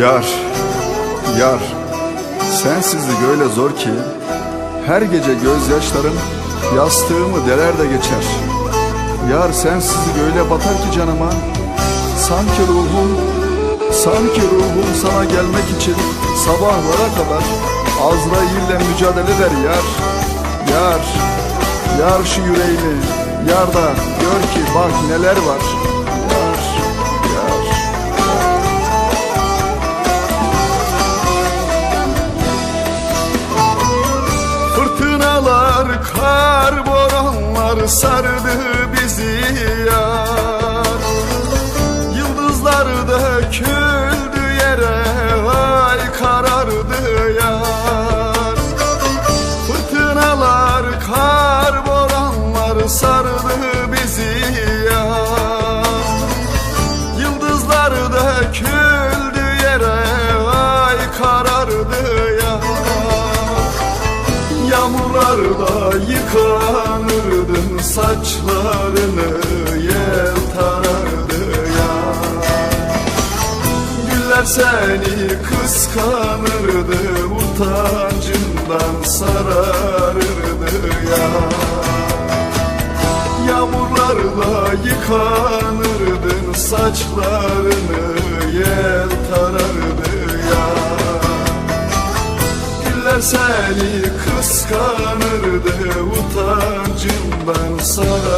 Yar, yar, sensizlik öyle zor ki Her gece gözyaşlarım yastığımı deler de geçer. Yar sensizlik öyle batar ki canıma Sanki ruhum, sanki ruhum sana gelmek için Sabahlara kadar Azrail'le mücadele eder yar. Yar, yar şu yüreğimi Yar da gör ki bak neler var sardı bizi yar. Yıldızlar döküldü yere, ay karardı yar. Fırtınalar, kar, boranlar sardı bizi yar. Yıldızlar döküldü yere, ay karardı yar. Yağmurlarda yıkanırdın saçlarını yel tarardı ya. Güller seni kıskanırdı utancından sararırdı ya. Yağmurlarda yıkanırdın saçlarını yel tarardı ya. Güller seni kıskanırdı Utancından sararırdı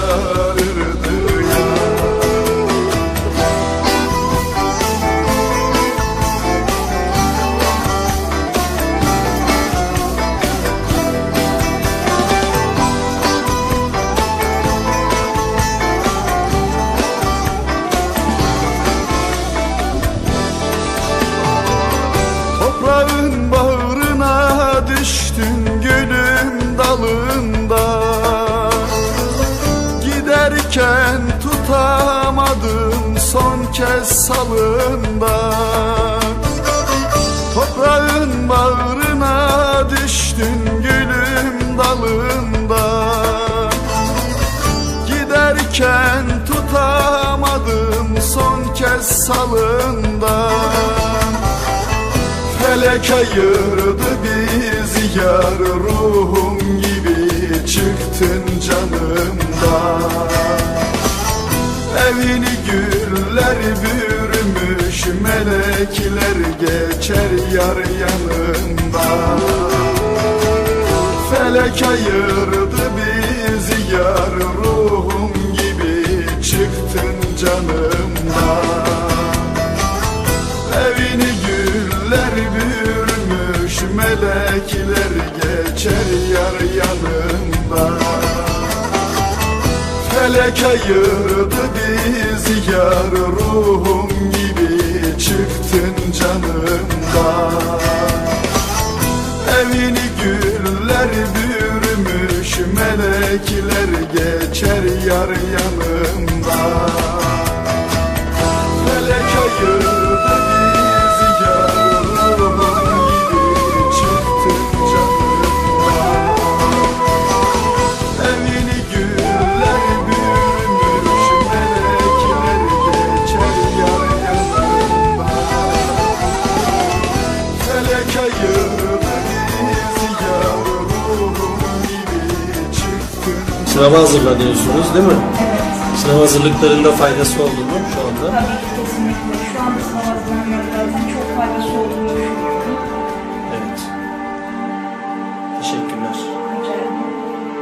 Giderken tutamadım son kez salında. Toprağın bağrına düştün gülüm dalında. Giderken tutamadım son kez salından Felek ayırdı bizi yar ruhum gibi çıktın canımdan Evini güller bürümüş melekler geçer yar yanından Felek ayırdı bizi yar ruhum gibi çıktın canımdan Evini güller bürümüş melekler geçer yar yanında Felek ayırdı bizi yar ruhum gibi çıktın canımdan Evini güller bürümüş melekler geçer yar yanında Sınava hazırlanıyorsunuz değil mi? Sınav hazırlıklarında faydası oldu mu şu anda? Tabii